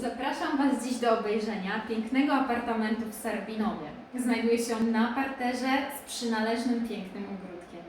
Zapraszam Was dziś do obejrzenia pięknego apartamentu w Sarbinowie. Znajduje się on na parterze z przynależnym pięknym ogródkiem.